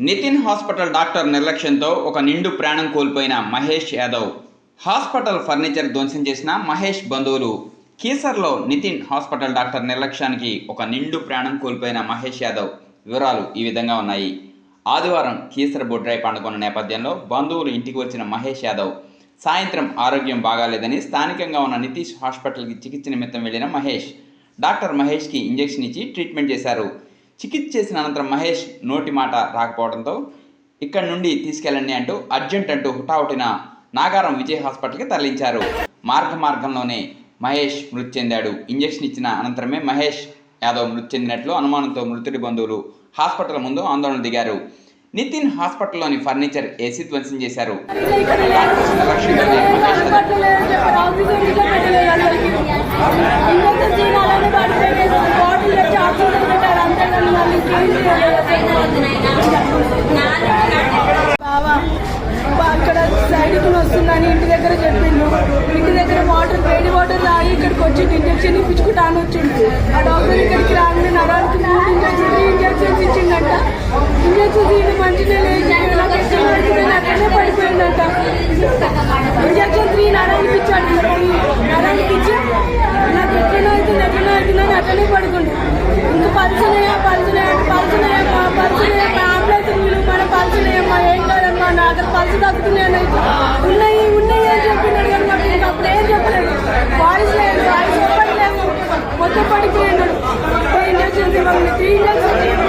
Nitin hospital doctor నిర్లక్ష్యంతో ఒక నిండు ప్రాణం కోల్పోయిన మహేష్ యాదవ్. హాస్పిటల్ ఫర్నిచర్ ధ్వంసం చేసిన మహేష్ బంధువులు. కీసర్లో నితిన్ హాస్పిటల్ డాక్టర్ నిర్లక్ష్యానికి ఒక నిండు ప్రాణం కోల్పోయిన మహేష్ యాదవ్. వివరాలు ఈ విధంగా ఉన్నాయి. ఆదివారం కీసర బొడ్రాయి పండుకున్న నేపథ్యంలో బంధువులు ఇంటికి వచ్చిన మహేష్ యాదవ్. సాయంత్రం ఆరోగ్యం బాగాలేదని స్థానికంగా ఉన్న నితీష్ హాస్పిటల్కి చికిత్స నిమిత్తం వెళ్ళిన మహేష్. డాక్టర్ మహేష్కి ఇంజెక్షన్ ఇచ్చి ట్రీట్మెంట్ చేశారు. చికిత్స చేసిన అనంతరం మహేష్ నోటి మాట రాకపోవడంతో ఇక్కడి నుండి తీసుకెళ్ళండి అంటూ అర్జెంట్ అంటూ హుటాహుటిన నాగారం విజయ్ హాస్పిటల్కి తరలించారు. మార్గ మార్గంలోనే మహేష్ మృతి చెందాడు. ఇంజెక్షన్ ఇచ్చిన అనంతరమే మహేష్ యాదవ్ మృతి చెందినట్లు అనుమానంతో మృతుడి బంధువులు హాస్పిటల్ ముందు ఆందోళన దిగారు. నితిన్ హాస్పిటల్లోని ఫర్నిచర్ ఏసీ ధ్వంసం చేశారు. మహేష్ వస్తుందని ఇంటి దగ్గర చెప్పిండు. ఇంటి దగ్గర వాటర్ వేడి వాటర్ తాగి ఇక్కడికి వచ్చి ఇంజక్షన్ ఇప్పించుకుంటాను వచ్చిండు. ఆ డాక్టర్ ఇక్కడ Magnetrina,